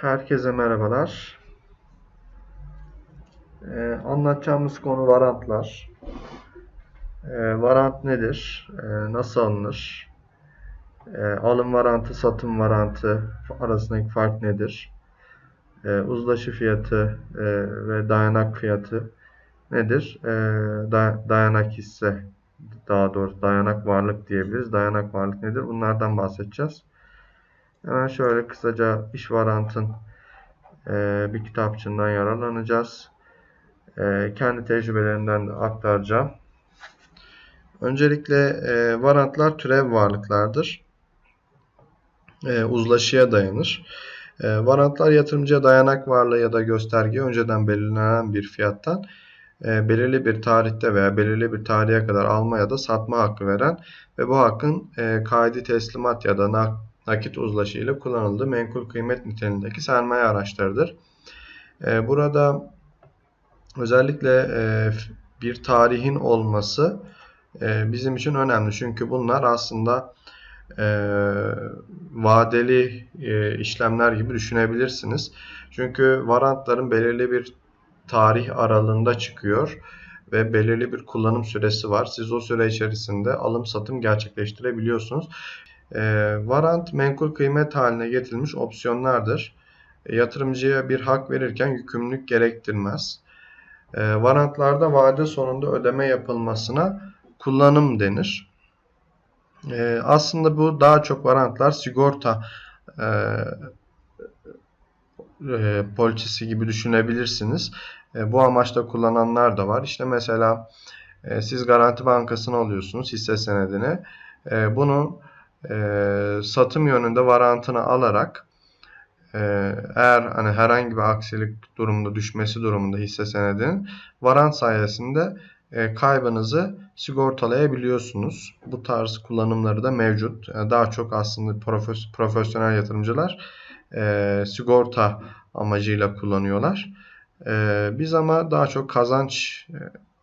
Herkese merhabalar. Ee, anlatacağımız konu varantlar. Ee, varant nedir? Ee, nasıl alınır? Ee, alım varantı, satım varantı arasındaki fark nedir? Ee, uzlaşı fiyatı e, ve dayanak fiyatı nedir? Ee, da- dayanak hisse, daha doğrusu dayanak varlık diyebiliriz. Dayanak varlık nedir? Bunlardan bahsedeceğiz. Hemen şöyle kısaca iş varantın e, bir kitapçığından yararlanacağız. E, kendi tecrübelerimden de aktaracağım. Öncelikle e, varantlar türev varlıklardır. E, uzlaşıya dayanır. E, varantlar yatırımcıya dayanak varlığı ya da gösterge önceden belirlenen bir fiyattan e, belirli bir tarihte veya belirli bir tarihe kadar alma ya da satma hakkı veren ve bu hakkın e, kaidi teslimat ya da nak nakit uzlaşı ile kullanıldığı menkul kıymet niteliğindeki sermaye araçlarıdır. E, burada özellikle e, bir tarihin olması e, bizim için önemli. Çünkü bunlar aslında e, vadeli işlemler gibi düşünebilirsiniz. Çünkü varantların belirli bir tarih aralığında çıkıyor ve belirli bir kullanım süresi var. Siz o süre içerisinde alım satım gerçekleştirebiliyorsunuz. E, varant menkul kıymet haline getirilmiş opsiyonlardır. E, yatırımcıya bir hak verirken yükümlülük gerektirmez. E, varantlarda vade sonunda ödeme yapılmasına kullanım denir. E, aslında bu daha çok varantlar sigorta e, e, poliçesi gibi düşünebilirsiniz. E, bu amaçla kullananlar da var. İşte mesela e, siz Garanti Bankası'na alıyorsunuz hisse senedini. E, bunu e, satım yönünde varantını alarak e, eğer hani herhangi bir aksilik durumunda düşmesi durumunda hisse senedinin varant sayesinde e, kaybınızı sigortalayabiliyorsunuz. Bu tarz kullanımları da mevcut. Daha çok aslında profes profesyonel yatırımcılar e, sigorta amacıyla kullanıyorlar. E, biz ama daha çok kazanç e,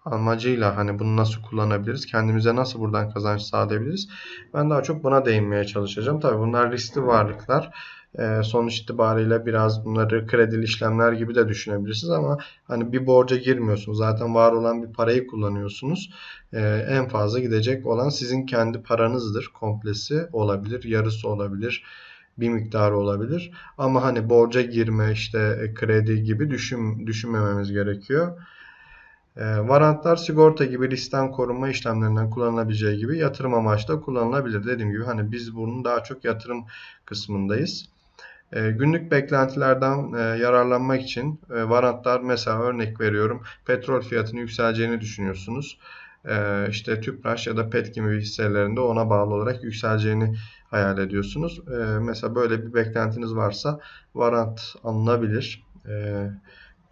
amacıyla hani bunu nasıl kullanabiliriz? Kendimize nasıl buradan kazanç sağlayabiliriz? Ben daha çok buna değinmeye çalışacağım. Tabii bunlar riskli varlıklar. Ee, sonuç itibariyle biraz bunları kredili işlemler gibi de düşünebilirsiniz ama hani bir borca girmiyorsunuz. Zaten var olan bir parayı kullanıyorsunuz. Ee, en fazla gidecek olan sizin kendi paranızdır. Komplesi olabilir, yarısı olabilir bir miktarı olabilir. Ama hani borca girme işte kredi gibi düşün, düşünmememiz gerekiyor. E, varantlar sigorta gibi riskten korunma işlemlerinden kullanılabileceği gibi yatırım amaçlı kullanılabilir. Dediğim gibi hani biz bunun daha çok yatırım kısmındayız. E, günlük beklentilerden e, yararlanmak için e, varantlar mesela örnek veriyorum petrol fiyatının yükseleceğini düşünüyorsunuz. E, işte Tüpraş ya da PET gibi hisselerinde ona bağlı olarak yükseleceğini hayal ediyorsunuz. Mesela böyle bir beklentiniz varsa varant alınabilir.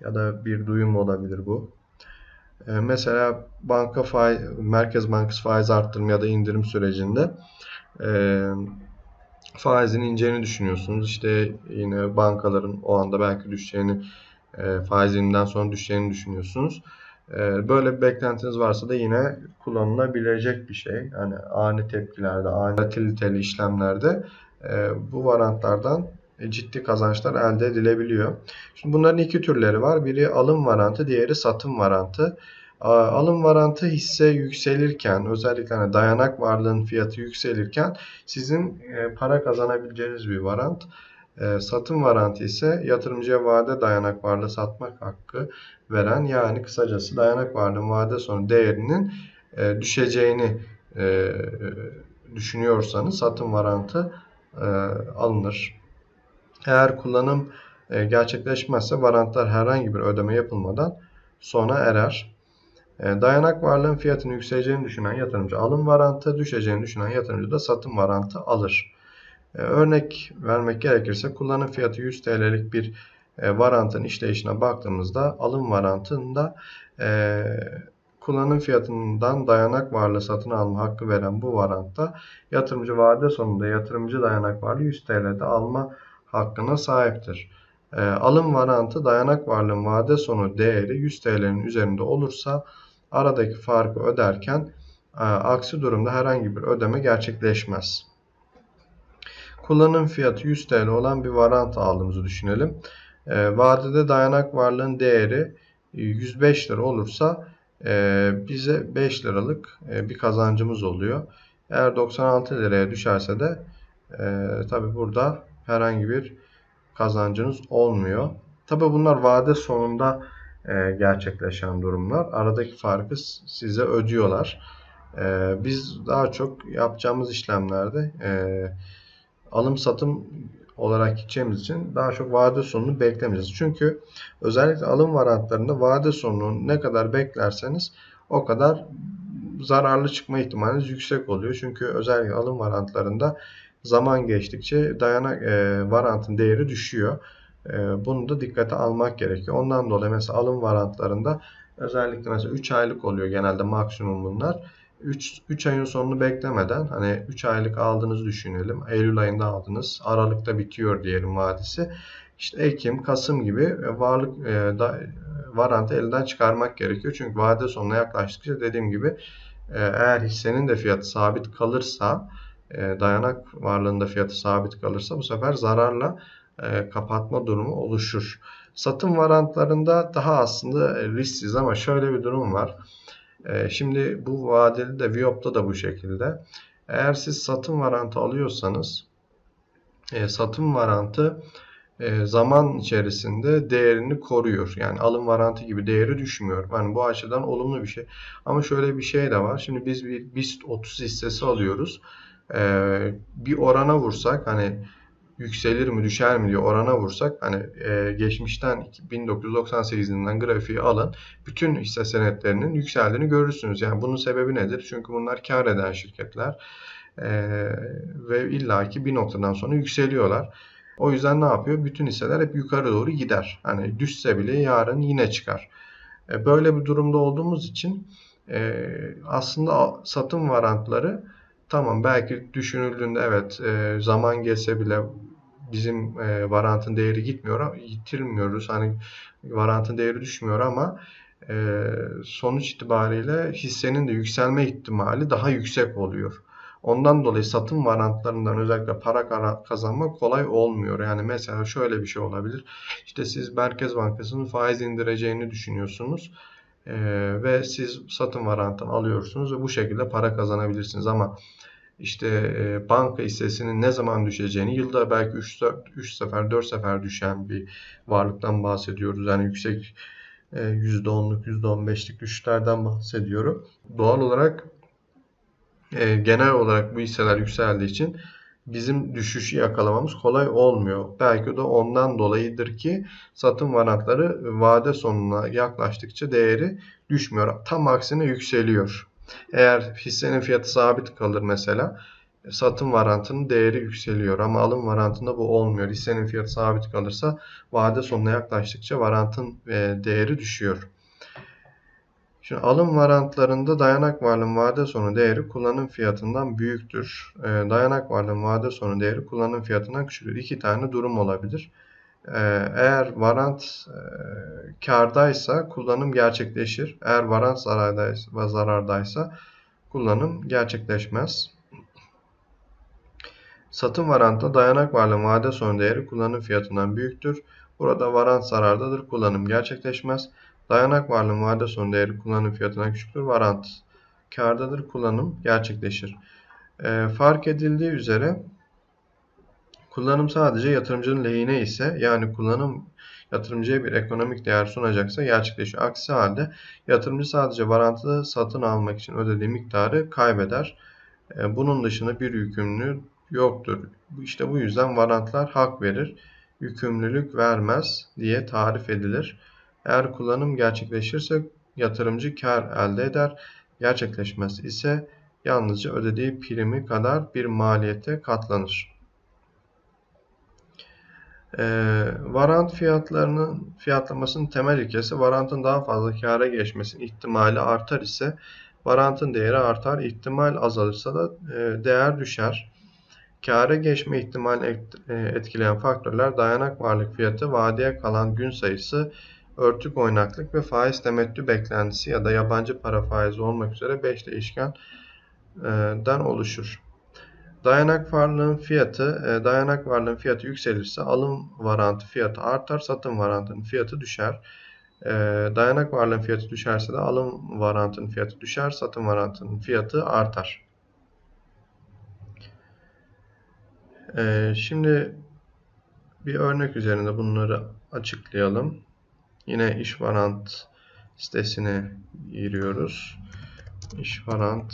Ya da bir duyum olabilir bu. E, mesela banka faiz, Merkez Bankası faiz arttırım ya da indirim sürecinde e, faizin ineceğini düşünüyorsunuz. İşte yine bankaların o anda belki düşeceğini, e, sonra düşeceğini düşünüyorsunuz. E, böyle bir beklentiniz varsa da yine kullanılabilecek bir şey. Yani ani tepkilerde, ani volatiliteli işlemlerde e, bu varantlardan ciddi kazançlar elde edilebiliyor. Şimdi bunların iki türleri var. Biri alım varantı, diğeri satım varantı. Alım varantı hisse yükselirken özellikle hani dayanak varlığın fiyatı yükselirken sizin e, para kazanabileceğiniz bir varant. E, satım varantı ise yatırımcıya vade dayanak varlığı satmak hakkı veren yani kısacası dayanak varlığın vade sonu değerinin e, düşeceğini düşünüyorsanız satım varantı alınır. Eğer kullanım gerçekleşmezse varantlar herhangi bir ödeme yapılmadan sona erer. E, dayanak varlığın fiyatının yükseleceğini düşünen yatırımcı alım varantı, düşeceğini düşünen yatırımcı da satım varantı alır. E, örnek vermek gerekirse kullanım fiyatı 100 TL'lik bir e, varantın işleyişine baktığımızda alım varantında kullanım fiyatından dayanak varlığı satın alma hakkı veren bu varantta yatırımcı vade sonunda yatırımcı dayanak varlığı 100 TL'de alma hakkına sahiptir. alım varantı dayanak varlığın vade sonu değeri 100 TL'nin üzerinde olursa aradaki farkı öderken e, aksi durumda herhangi bir ödeme gerçekleşmez. kullanım fiyatı 100 TL olan bir varant aldığımızı düşünelim. E, vadede dayanak varlığın değeri 105 lira olursa e, bize 5 liralık e, bir kazancımız oluyor. Eğer 96 liraya düşerse de e, tabi burada herhangi bir kazancınız olmuyor. Tabi bunlar vade sonunda e, gerçekleşen durumlar. Aradaki farkı size ödüyorlar. E, biz daha çok yapacağımız işlemlerde e, alım satım olarak gideceğimiz için daha çok vade sonunu beklemeyeceğiz. Çünkü özellikle alım varantlarında vade sonunu ne kadar beklerseniz o kadar zararlı çıkma ihtimaliniz yüksek oluyor. Çünkü özellikle alım varantlarında zaman geçtikçe dayanak e, varantın değeri düşüyor. E, bunu da dikkate almak gerekiyor. Ondan dolayı mesela alım varantlarında özellikle mesela 3 aylık oluyor genelde maksimum bunlar. 3, 3 ayın sonunu beklemeden hani 3 aylık aldığınızı düşünelim. Eylül ayında aldınız. Aralıkta bitiyor diyelim vadisi. İşte Ekim, Kasım gibi varlık e, da, varantı elden çıkarmak gerekiyor. Çünkü vade sonuna yaklaştıkça dediğim gibi e, eğer hissenin de fiyatı sabit kalırsa e, dayanak varlığında fiyatı sabit kalırsa bu sefer zararla e, kapatma durumu oluşur. Satım varantlarında daha aslında risksiz ama şöyle bir durum var. E, şimdi bu vadeli de Viop'ta da bu şekilde. Eğer siz satım varantı alıyorsanız satım varantı zaman içerisinde değerini koruyor. Yani alım varantı gibi değeri düşmüyor. Yani bu açıdan olumlu bir şey. Ama şöyle bir şey de var. Şimdi biz bir BIST 30 hissesi alıyoruz. Bir orana vursak hani yükselir mi düşer mi diye orana vursak hani e, geçmişten 1998 yılından grafiği alın bütün hisse senetlerinin yükseldiğini görürsünüz. Yani bunun sebebi nedir? Çünkü bunlar kar eden şirketler e, ve illaki bir noktadan sonra yükseliyorlar. O yüzden ne yapıyor? Bütün hisseler hep yukarı doğru gider. Hani düşse bile yarın yine çıkar. E, böyle bir durumda olduğumuz için e, aslında satım varantları Tamam belki düşünüldüğünde evet e, zaman geçse bile bizim e, varantın değeri gitmiyor, yitirmiyoruz. Hani varantın değeri düşmüyor ama e, sonuç itibariyle hissenin de yükselme ihtimali daha yüksek oluyor. Ondan dolayı satım varantlarından özellikle para kazanmak kolay olmuyor. Yani mesela şöyle bir şey olabilir. İşte siz Merkez Bankası'nın faiz indireceğini düşünüyorsunuz. Ee, ve siz satım varantını alıyorsunuz ve bu şekilde para kazanabilirsiniz ama işte e, banka hissesinin ne zaman düşeceğini yılda belki 3, 3 sefer 4 sefer düşen bir varlıktan bahsediyoruz. Yani yüksek e, %10'luk %15'lik düşüşlerden bahsediyorum. Doğal olarak e, genel olarak bu hisseler yükseldiği için bizim düşüşü yakalamamız kolay olmuyor. Belki de ondan dolayıdır ki satım varantları vade sonuna yaklaştıkça değeri düşmüyor. Tam aksine yükseliyor. Eğer hissenin fiyatı sabit kalır mesela satım varantının değeri yükseliyor ama alım varantında bu olmuyor. Hissenin fiyatı sabit kalırsa vade sonuna yaklaştıkça varantın e, değeri düşüyor. Şimdi alım varantlarında dayanak varlığın vade sonu değeri kullanım fiyatından büyüktür. E, dayanak varlığın vade sonu değeri kullanım fiyatından küçüktür. İki tane durum olabilir. E, eğer varant e, kardaysa kullanım gerçekleşir. Eğer varant zarardaysa, zarardaysa kullanım gerçekleşmez. Satım varantı dayanak varlığın vade sonu değeri kullanım fiyatından büyüktür. Burada varant zarardadır. Kullanım gerçekleşmez. Dayanak varlığın vade sonu değeri kullanım fiyatından küçüktür. Varant kardadır. Kullanım gerçekleşir. E, fark edildiği üzere kullanım sadece yatırımcının lehine ise yani kullanım yatırımcıya bir ekonomik değer sunacaksa gerçekleşiyor. Aksi halde yatırımcı sadece varantı satın almak için ödediği miktarı kaybeder. E, bunun dışında bir yükümlülüğü yoktur. İşte bu yüzden varantlar hak verir, yükümlülük vermez diye tarif edilir. Eğer kullanım gerçekleşirse yatırımcı kar elde eder. Gerçekleşmez ise yalnızca ödediği primi kadar bir maliyete katlanır. Ee, varant fiyatlarının fiyatlamasının temel ilkesi varantın daha fazla kâra geçmesinin ihtimali artar ise varantın değeri artar. İhtimal azalırsa da e, değer düşer. Kâra geçme ihtimalini e, etkileyen faktörler dayanak varlık fiyatı, vadeye kalan gün sayısı, örtük oynaklık ve faiz temettü beklentisi ya da yabancı para faizi olmak üzere 5 değişkenden oluşur. Dayanak varlığın fiyatı, e, dayanak varlığın fiyatı yükselirse alım varantı fiyatı artar, satım varantının fiyatı düşer. E, dayanak varlığın fiyatı düşerse de alım varantının fiyatı düşer, satım varantının fiyatı artar. E, şimdi bir örnek üzerinde bunları açıklayalım. Yine işvarant sitesine giriyoruz. İşvarant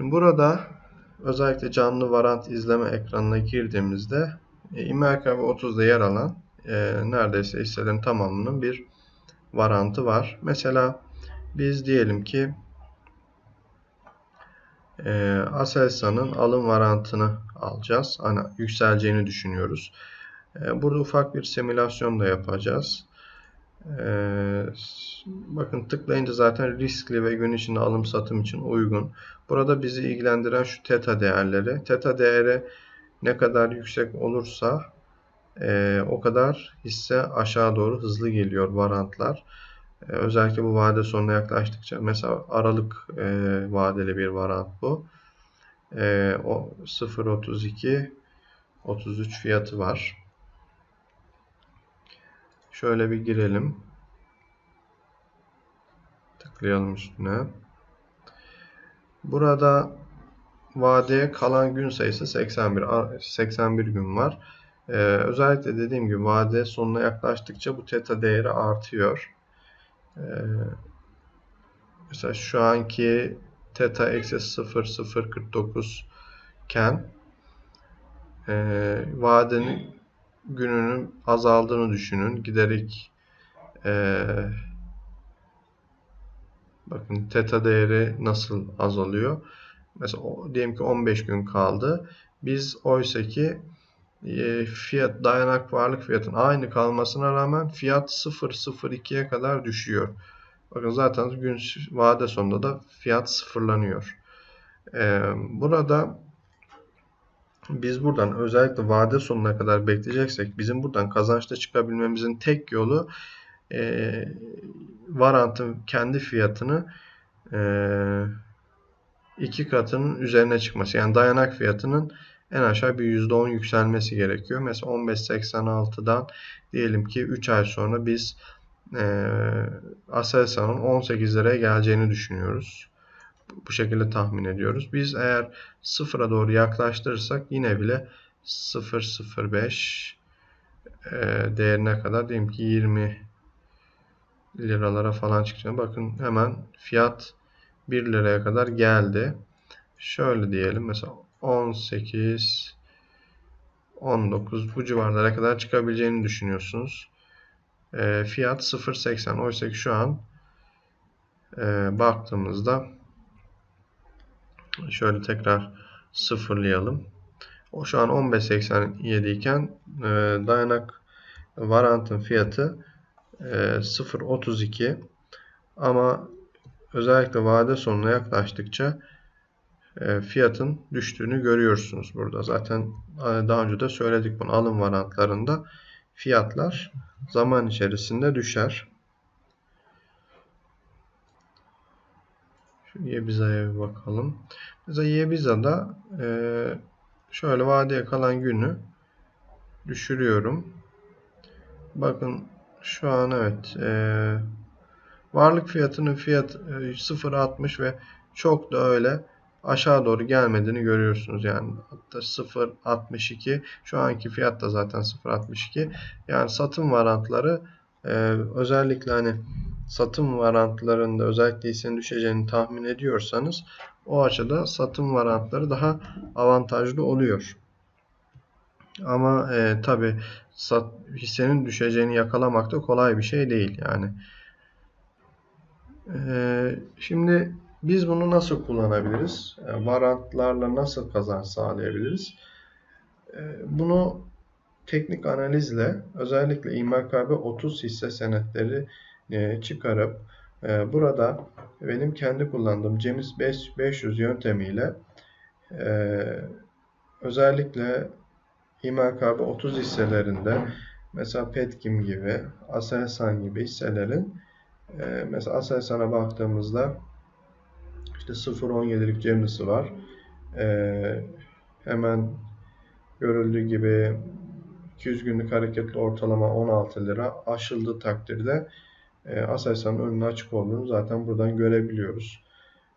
Şimdi burada özellikle canlı varant izleme ekranına girdiğimizde e, İMKB 30'da yer alan e, neredeyse hisselerin tamamının bir varantı var. Mesela biz diyelim ki e, Aselsan'ın alım varantını alacağız. Hani yükseleceğini düşünüyoruz. E, burada ufak bir simülasyon da yapacağız. Ee, bakın tıklayınca zaten riskli ve gün içinde alım satım için uygun. Burada bizi ilgilendiren şu teta değerleri. Teta değeri ne kadar yüksek olursa e, o kadar hisse aşağı doğru hızlı geliyor varantlar. E, özellikle bu vade sonuna yaklaştıkça mesela aralık e, vadeli bir varant bu. E, o 0.32 33 fiyatı var. Şöyle bir girelim. Tıklayalım üstüne. Burada vadeye kalan gün sayısı 81. 81 gün var. Ee, özellikle dediğim gibi vade sonuna yaklaştıkça bu teta değeri artıyor. Ee, mesela şu anki teta eksi 0,049 iken e, vadenin gününün azaldığını düşünün. Giderek e, bakın teta değeri nasıl azalıyor. Mesela diyelim ki 15 gün kaldı. Biz oysa ki e, fiyat dayanak varlık fiyatın aynı kalmasına rağmen fiyat 0.02'ye kadar düşüyor. Bakın zaten gün vade sonunda da fiyat sıfırlanıyor. Ee, burada biz buradan özellikle vade sonuna kadar bekleyeceksek bizim buradan kazançta çıkabilmemizin tek yolu e, varantın kendi fiyatını e, iki katının üzerine çıkması. Yani dayanak fiyatının en aşağı bir %10 yükselmesi gerekiyor. Mesela 15.86'dan diyelim ki 3 ay sonra biz e, Aselsan'ın 18 liraya geleceğini düşünüyoruz bu şekilde tahmin ediyoruz. Biz eğer sıfıra doğru yaklaştırırsak yine bile 0.05 e, değerine kadar diyelim ki 20 liralara falan çıkacak. Bakın hemen fiyat 1 liraya kadar geldi. Şöyle diyelim mesela 18 19 bu civarlara kadar çıkabileceğini düşünüyorsunuz. E, fiyat 0.80 oysa ki şu an e, baktığımızda Şöyle tekrar sıfırlayalım. O şu an 15.87 iken e, dayanak varantın fiyatı e, 0.32 ama özellikle vade sonuna yaklaştıkça e, fiyatın düştüğünü görüyorsunuz burada. Zaten e, daha önce de söyledik bunu alım varantlarında fiyatlar zaman içerisinde düşer. Şu Yebiza'ya bir bakalım. Mesela Yebiza'da e, şöyle vadeye kalan günü düşürüyorum. Bakın şu an evet e, varlık fiyatının fiyat e, 0.60 ve çok da öyle aşağı doğru gelmediğini görüyorsunuz. Yani hatta 0.62 şu anki fiyat da zaten 0.62 yani satım varantları e, özellikle hani satım varantlarında özellikle hissenin düşeceğini tahmin ediyorsanız o açıda satım varantları daha avantajlı oluyor. Ama e, tabi hissenin düşeceğini yakalamak da kolay bir şey değil yani. E, şimdi biz bunu nasıl kullanabiliriz? E, varantlarla nasıl kazanç sağlayabiliriz? E, bunu teknik analizle özellikle İMKB 30 hisse senetleri e, çıkarıp e, burada benim kendi kullandığım Cemis 500 yöntemiyle e, özellikle İMKB 30 hisselerinde mesela Petkim gibi, Aselsan gibi hisselerin mesela Aselsan'a baktığımızda İşte 0.17'lik Gemisi var. Hemen görüldüğü gibi 200 günlük hareketli ortalama 16 lira aşıldığı takdirde e, Aselsan'ın önüne açık olduğunu zaten buradan görebiliyoruz.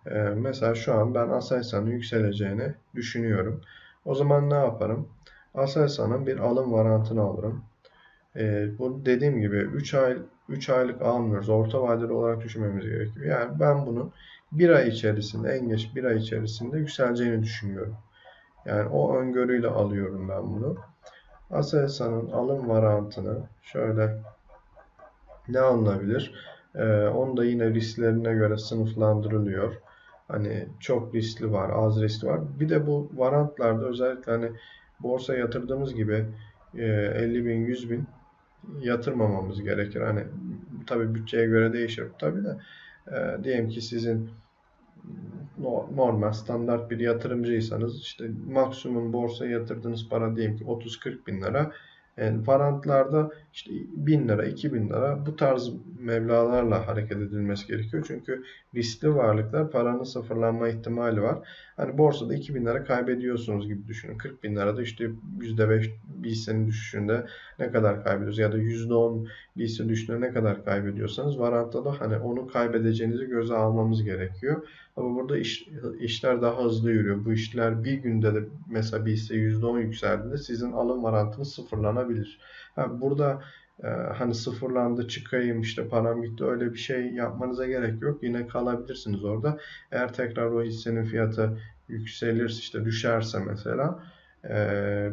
E, mesela şu an ben Aselsan'ın yükseleceğini düşünüyorum. O zaman ne yaparım? Aselsan'ın bir alım varantını alırım. E, bu dediğim gibi 3 ay 3 aylık almıyoruz. Orta vadeli olarak düşünmemiz gerekiyor. Yani ben bunun bir ay içerisinde en geç bir ay içerisinde yükseleceğini düşünüyorum. Yani o öngörüyle alıyorum ben bunu. Aselsan'ın alım varantını şöyle ne alınabilir? Ee, onu da yine risklerine göre sınıflandırılıyor. Hani çok riskli var, az riskli var. Bir de bu varantlarda özellikle hani borsa yatırdığımız gibi e, 50 bin, 100 bin yatırmamamız gerekir. Hani tabi bütçeye göre değişir tabi de e, diyelim ki sizin normal standart bir yatırımcıysanız işte maksimum borsa yatırdığınız para diyelim ki 30-40 bin lira yani varantlarda işte 1000 lira, 2000 lira bu tarz mevlalarla hareket edilmesi gerekiyor. Çünkü riskli varlıklar paranın sıfırlanma ihtimali var. Hani borsada 2000 lira kaybediyorsunuz gibi düşünün. 40 bin lirada işte %5 bir hissenin düşüşünde ne kadar kaybediyorsunuz ya da %10 bir hisse düşüşünde ne kadar kaybediyorsanız varantta da hani onu kaybedeceğinizi göze almamız gerekiyor. Ama burada iş, işler daha hızlı yürüyor. Bu işler bir günde de mesela bir hisse %10 yükseldiğinde sizin alım varantınız sıfırlanabilir. Yani burada e, hani sıfırlandı çıkayım işte param bitti öyle bir şey yapmanıza gerek yok. Yine kalabilirsiniz orada. Eğer tekrar o hissenin fiyatı yükselir işte düşerse mesela e,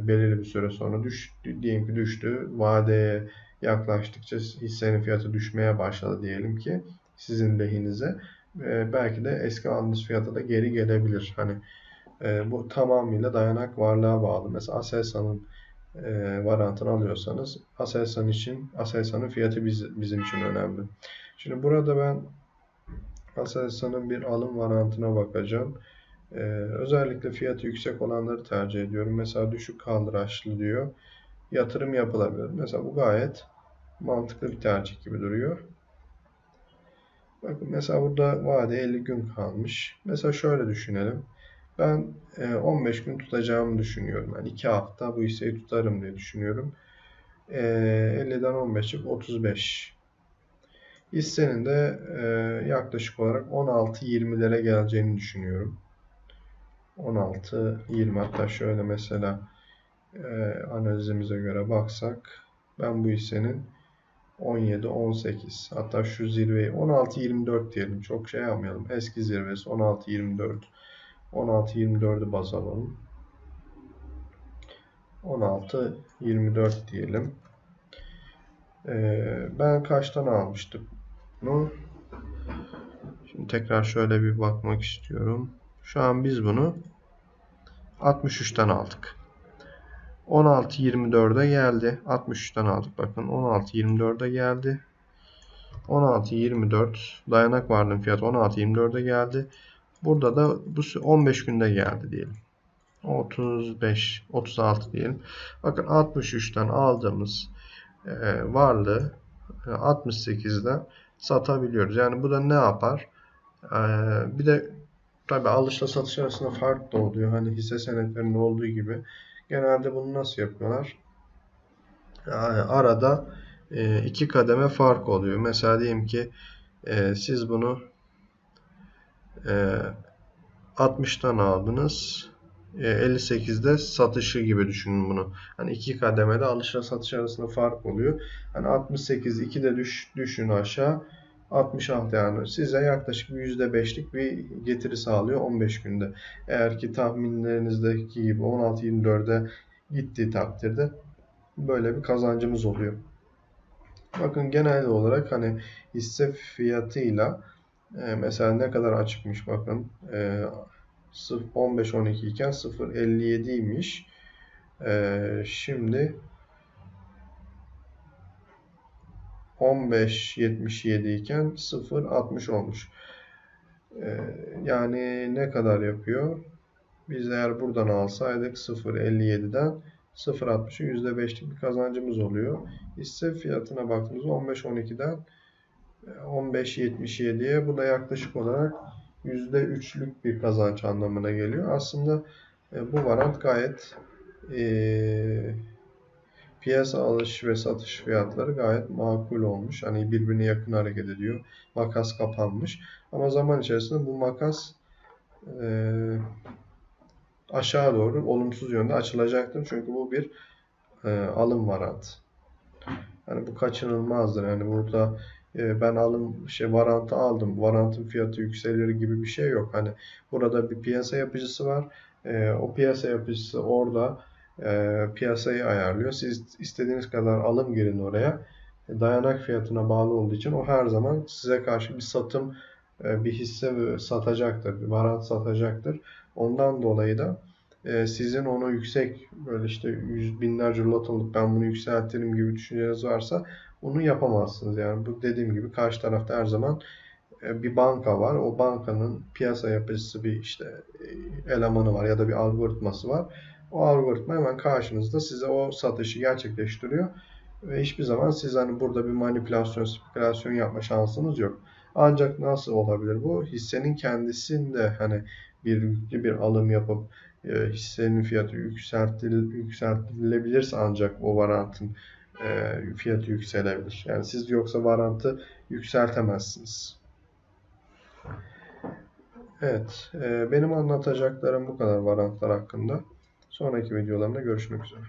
belirli bir süre sonra düş, diyelim ki düştü. Vadeye yaklaştıkça hissenin fiyatı düşmeye başladı diyelim ki sizin lehinize e, belki de eski aldığınız fiyata da geri gelebilir. Hani e, bu tamamıyla dayanak varlığa bağlı. Mesela Aselsan'ın e, varantını alıyorsanız Aselsan için Aselsan'ın fiyatı biz, bizim için önemli. Şimdi burada ben Aselsan'ın bir alım varantına bakacağım. Ee, özellikle fiyatı yüksek olanları tercih ediyorum. Mesela düşük kaldıraçlı diyor. Yatırım yapılabilir. Mesela bu gayet mantıklı bir tercih gibi duruyor. Bakın mesela burada vade 50 gün kalmış. Mesela şöyle düşünelim. Ben 15 e, gün tutacağımı düşünüyorum. Yani 2 hafta bu hisseyi tutarım diye düşünüyorum. 50'den 15 çık 35. Hissenin de e, yaklaşık olarak 16-20'lere geleceğini düşünüyorum. 16-20 hatta şöyle mesela e, analizimize göre baksak ben bu hissenin 17, 18 hatta şu zirveyi 16, 24 diyelim. Çok şey yapmayalım. Eski zirvesi 16, 24. 16, 24'ü baz alalım. 16, 24 diyelim. Ee, ben kaçtan almıştım bunu? Şimdi tekrar şöyle bir bakmak istiyorum. Şu an biz bunu 63'ten aldık. 16.24'e geldi. 63'ten aldık. Bakın 16.24'e geldi. 16.24 dayanak varlığın fiyatı 16.24'e geldi. Burada da bu 15 günde geldi diyelim. 35, 36 diyelim. Bakın 63'ten aldığımız e, varlığı 68'de e, satabiliyoruz. Yani bu da ne yapar? E, bir de tabi alışla satış arasında fark da oluyor. Hani hisse senetlerinde olduğu gibi. Genelde bunu nasıl yapıyorlar? Yani arada e, iki kademe fark oluyor. Mesela diyelim ki e, siz bunu e, 60'tan aldınız. E, 58'de satışı gibi düşünün bunu. Hani iki kademede alışla satış arasında fark oluyor. Hani 68 2'de düş, düşün aşağı. 66 yani size yaklaşık %5'lik bir getiri sağlıyor 15 günde. Eğer ki tahminlerinizdeki gibi 16-24'e gittiği takdirde böyle bir kazancımız oluyor. Bakın genel olarak hani hisse fiyatıyla e, mesela ne kadar açıkmış bakın e, 15-12 iken 0.57 imiş. E, şimdi 15.77 iken 0.60 olmuş. Ee, yani ne kadar yapıyor? Biz eğer buradan alsaydık 0.57'den 0.60'ın %5'lik bir kazancımız oluyor. Hisse fiyatına baktığımızda 15.12'den 15.77'ye bu da yaklaşık olarak %3'lük bir kazanç anlamına geliyor. Aslında e, bu varant gayet e, piyasa alış ve satış fiyatları gayet makul olmuş. Hani birbirine yakın hareket ediyor. Makas kapanmış. Ama zaman içerisinde bu makas e, aşağı doğru olumsuz yönde açılacaktır. Çünkü bu bir e, alım varant. Yani bu kaçınılmazdır. Yani burada e, ben alım şey varantı aldım. Varantın fiyatı yükselir gibi bir şey yok. Hani burada bir piyasa yapıcısı var. E, o piyasa yapıcısı orada e, piyasayı ayarlıyor. Siz istediğiniz kadar alım girin oraya. Dayanak fiyatına bağlı olduğu için o her zaman size karşı bir satım e, bir hisse satacaktır. Bir varant satacaktır. Ondan dolayı da e, sizin onu yüksek böyle işte yüz binlerce lot alıp ben bunu yükseltirim gibi düşünceniz varsa bunu yapamazsınız. Yani bu dediğim gibi karşı tarafta her zaman e, bir banka var. O bankanın piyasa yapıcısı bir işte e, elemanı var ya da bir algoritması var. O algoritma hemen karşınızda size o satışı gerçekleştiriyor. Ve hiçbir zaman siz hani burada bir manipülasyon, spekülasyon yapma şansınız yok. Ancak nasıl olabilir bu? Hissenin kendisinde hani bir yüklü bir alım yapıp e, hissenin fiyatı yükseltil, yükseltilebilirse ancak o varantın e, fiyatı yükselebilir. Yani siz yoksa varantı yükseltemezsiniz. Evet, e, benim anlatacaklarım bu kadar varantlar hakkında. Sonraki videolarımda görüşmek üzere.